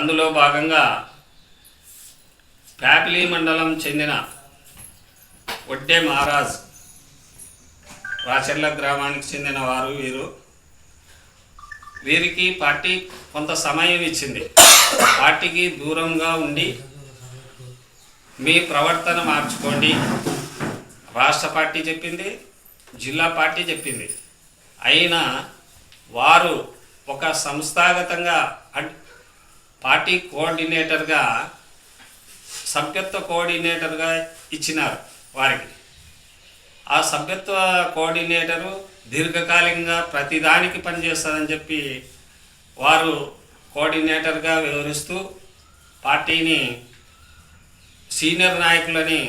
అందులో భాగంగా ప్యాపిలి మండలం చెందిన ఒడ్డే మహారాజ్ రాచెర్ల గ్రామానికి చెందిన వారు వీరు. వీరికి పార్టీ కొంత సమయం ఇచ్చింది. పార్టీకి దూరంగా ఉండి మీ ప్రవర్తన మార్చుకోండి. రాష్ట్ర పార్టీ చెప్పింది జిల్లా పార్టీ చెప్పింది. అయినా వారు ఒక సంస్థాగతంగా అడ్- పార్టీ కోఆర్డినేటర్గా సభ్యత్వ కోఆర్డినేటర్గా ఇచ్చినారు వారికి. ఆ సభ్యత్వ కోఆర్డినేటరు దీర్ఘకాలికంగా ప్రతిదానికి పనిచేస్తుందని చెప్పి వారు కోఆర్డినేటర్గా వివరిస్తూ పార్టీని సీనియర్ నాయకులని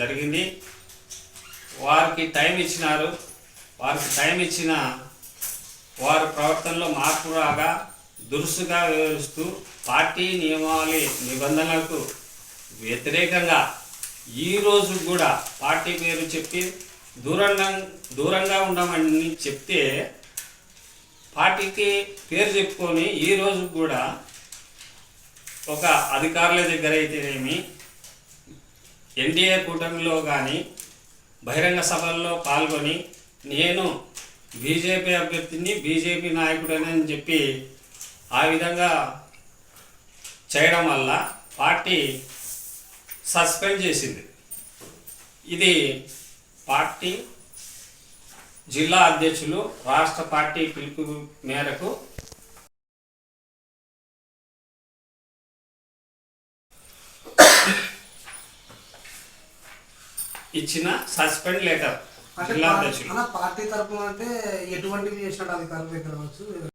జరిగింది. వారికి టైం ఇచ్చినారు. వారికి టైం ఇచ్చిన వారి ప్రవర్తనలో మార్పు రాగా దురుసుగా వివరిస్తూ పార్టీ నియమావళి నిబంధనలకు వ్యతిరేకంగా ఈ రోజు కూడా పార్టీ పేరు చెప్పి దూరంగా దూరంగా ఉండమని చెప్తే పార్టీకి పేరు చెప్పుకొని ఈ రోజు కూడా ఒక అధికారుల దగ్గర అయితేనేమి ఎన్డీఏ కూటమిలో కానీ బహిరంగ సభల్లో పాల్గొని నేను బీజేపీ అభ్యర్థిని బీజేపీ నాయకుడని చెప్పి ఆ విధంగా చేయడం వల్ల పార్టీ సస్పెండ్ చేసింది. ఇది పార్టీ జిల్లా అధ్యక్షులు రాష్ట్ర పార్టీ పిలుపు మేరకు ఇచ్చిన సస్పెండ్ లెటర్ జిల్లా అధ్యక్షులు. పార్టీ తరపున అంటే ఎటువంటివి చేసినట్టు అధికారులు